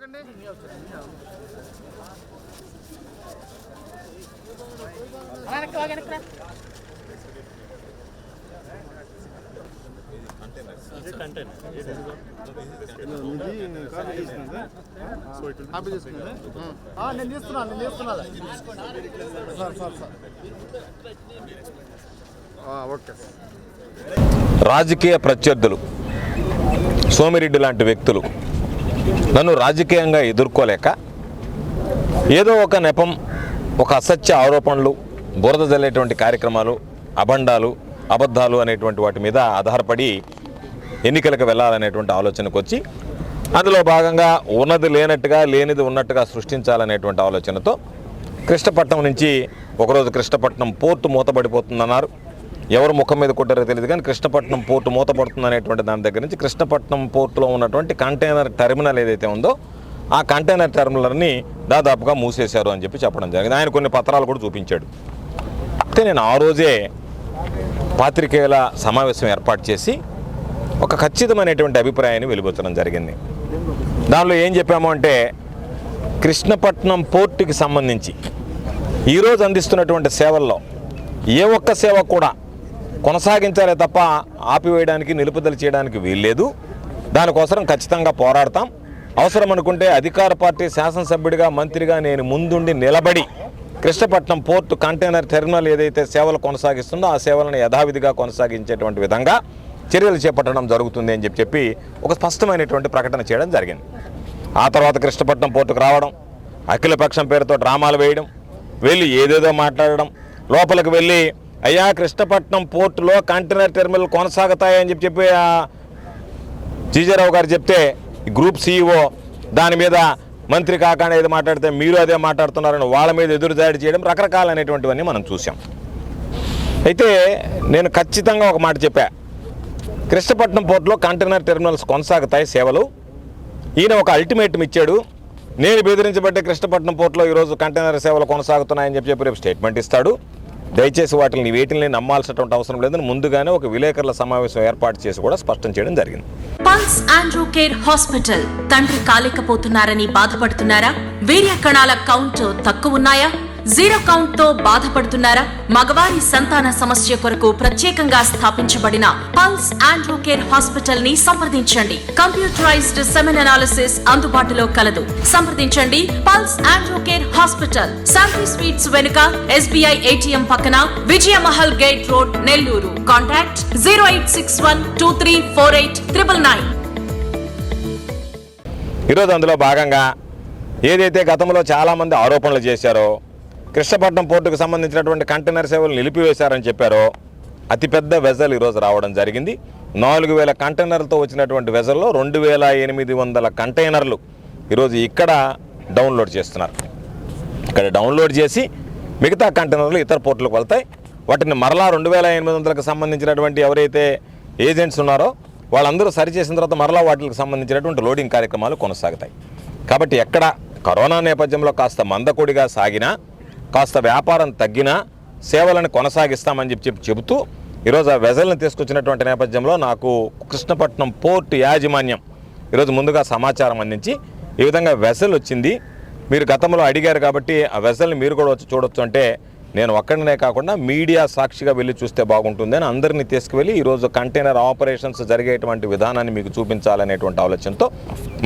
నేను నేను sir sir sir. ఆ, ఓకే. రాజకీయ ప్రత్యర్థులు సోమిరెడ్డి లాంటి వ్యక్తులు. నన్ను రాజకీయంగా ఎదుర్కోలేక ఏదో ఒక నెపం ఒక అసత్య ఆరోపణలు బురద జల్లేటువంటి కార్యక్రమాలు అభండాలు అబద్ధాలు అనేటువంటి వాటి మీద ఆధారపడి ఎన్నికలకు వెళ్ళాలనేటువంటి ఆలోచనకు వచ్చి అందులో భాగంగా ఉన్నది లేనట్టుగా లేనిది ఉన్నట్టుగా సృష్టించాలనేటువంటి ఆలోచనతో కృష్ణపట్నం నుంచి ఒకరోజు కృష్ణపట్నం పోర్టు మూతపడిపోతుందన్నారు. ఎవరు ముఖం మీద కొట్టారో తెలియదు కానీ కృష్ణపట్నం పోర్టు మూతపడుతుంది అనేటువంటి దాని దగ్గర నుంచి కృష్ణపట్నం పోర్టులో ఉన్నటువంటి కంటైనర్ టెర్మినల్ ఏదైతే ఉందో ఆ కంటైనర్ టెర్మినల్ని దాదాపుగా మూసేశారు అని చెప్పి చెప్పడం జరిగింది. ఆయన కొన్ని పత్రాలు కూడా చూపించాడు. అయితే నేను ఆ రోజే పాత్రికేయుల సమావేశం ఏర్పాటు చేసి ఒక ఖచ్చితమైనటువంటి అభిప్రాయాన్ని వెలుబుచ్చడం జరిగింది. దానిలో ఏం చెప్పాము అంటే కృష్ణపట్నం పోర్టుకి సంబంధించి ఈరోజు అందిస్తున్నటువంటి సేవల్లో ఏ ఒక్క సేవ కూడా కొనసాగించాలే తప్ప ఆపివేయడానికి నిలుపుదల చేయడానికి వీల్లేదు. దానికోసం ఖచ్చితంగా పోరాడతాం. అవసరం అనుకుంటే అధికార పార్టీ శాసనసభ్యుడిగా మంత్రిగా నేను ముందుండి నిలబడి కృష్ణపట్నం పోర్టు కంటైనర్ టెర్మినల్ ఏదైతే సేవలు కొనసాగిస్తుందో ఆ సేవలను యథావిధిగా కొనసాగించేటువంటి విధంగా చర్యలు చేపట్టడం జరుగుతుంది అని చెప్పి చెప్పి ఒక స్పష్టమైనటువంటి ప్రకటన చేయడం జరిగింది. ఆ తర్వాత కృష్ణపట్నం పోర్టుకు రావడం అఖిలపక్షం పేరుతో డ్రామాలు వేయడం వెళ్ళి ఏదేదో మాట్లాడడం లోపలికి వెళ్ళి అయ్యా కృష్ణపట్నం పోర్టులో కంటైనర్ టెర్మినల్ కొనసాగుతాయని చెప్పి చెప్పి ఆ జీజారావు గారు చెప్తే గ్రూప్ సీఈఓ దాని మీద మంత్రి కాకాని ఏది మాట్లాడితే మీరు అదే మాట్లాడుతున్నారని వాళ్ళ మీద ఎదురు దాడి చేయడం రకరకాలైనటువంటివన్నీ మనం చూసాం అయితే నేను ఖచ్చితంగా ఒక మాట చెప్పా. కృష్ణపట్నం పోర్టులో కంటైనర్ టెర్మినల్స్ కొనసాగుతాయి సేవలు. ఈయన ఒక అల్టిమేటం ఇచ్చాడు. నేను బెదిరించబట్టే కృష్ణపట్నం పోర్టులో ఈరోజు కంటైనర్ సేవలు కొనసాగుతున్నాయని చెప్పి చెప్పి రేపు స్టేట్మెంట్ ఇస్తాడు. దయచేసి వాటిని వీటిని నమ్మాల్సినటువంటి అవసరం లేదని ముందుగానే ఒక విలేకరుల సమావేశం ఏర్పాటు చేసి కూడా స్పష్టం చేయడం జరిగింది. Pulse Andrew care hospital. తండ్రి కాలేకపోతున్నారని బాధపడుతున్నారా? వీర్య కణాల కౌంట్ తక్కువ ఉన్నాయా? జీరో కౌంట్తో బాధపడుతున్నారా? మగవారి సంతాన సమస్య కొరకు ప్రత్యేకంగా స్థాపించబడిన పల్స్ ఆండ్రూ కేర్ హాస్పిటల్ని సంప్రదించండి. కంప్యూటరైజ్డ్ సెమెన్ అనాలిసిస్ అందుబాటులో కలదు. సంప్రదించండి pulse Andrew care hospital. Shanti sweets వెనుక ఎస్బీఐ ఏటీఎం పక్కన Vijayamahal gate road Nellore. Contact zero eight six one two three four eight triple nine. ఈరోజు అందులో భాగంగా ఏదైతే గతంలో చాలామంది ఆరోపణలు చేశారో కృష్ణపట్నం పోర్టుకు సంబంధించినటువంటి కంటైనర్ సేవలు నిలిపివేశారని చెప్పారో అతిపెద్ద వెజల్ ఈరోజు రావడం జరిగింది. నాలుగు వేల కంటైనర్లతో వచ్చినటువంటి వెజల్లో రెండు వేల ఎనిమిది వందల కంటైనర్లు ఈరోజు ఇక్కడ డౌన్లోడ్ చేస్తున్నారు. ఇక్కడ డౌన్లోడ్ చేసి మిగతా కంటైనర్లు ఇతర పోర్టులకు వెళ్తాయి. వాటిని మరలా రెండు వేల ఎనిమిది వందలకు సంబంధించినటువంటి ఎవరైతే ఏజెంట్స్ ఉన్నారో వాళ్ళందరూ సరిచేసిన తర్వాత మరలా వాటికి సంబంధించినటువంటి లోడింగ్ కార్యక్రమాలు కొనసాగుతాయి. కాబట్టి ఎక్కడ కరోనా నేపథ్యంలో కాస్త మందకొడిగా సాగినా కాస్త వ్యాపారం తగ్గినా సేవలను కొనసాగిస్తామని చెప్పి చెప్పి చెబుతూ ఈరోజు ఆ వెజల్ని తీసుకొచ్చినటువంటి నేపథ్యంలో నాకు కృష్ణపట్నం పోర్టు యాజమాన్యం ఈరోజు ముందుగా సమాచారం అందించి ఈ విధంగా వెసల్ వచ్చింది. మీరు గతంలో అడిగారు కాబట్టి ఆ వెసల్ని మీరు కూడా వచ్చి చూడొచ్చు అంటే నేను ఒక్కడినే కాకుండా మీడియా సాక్షిగా వెళ్ళి చూస్తే బాగుంటుంది అని అందరినీ తీసుకువెళ్ళి ఈరోజు కంటైనర్ ఆపరేషన్స్ జరిగేటువంటి విధానాన్ని మీకు చూపించాలనేటువంటి ఆలోచనతో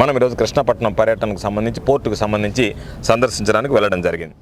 మనం ఈరోజు కృష్ణపట్నం పర్యటనకు సంబంధించి పోర్టుకు సంబంధించి సందర్శించడానికి వెళ్ళడం జరిగింది.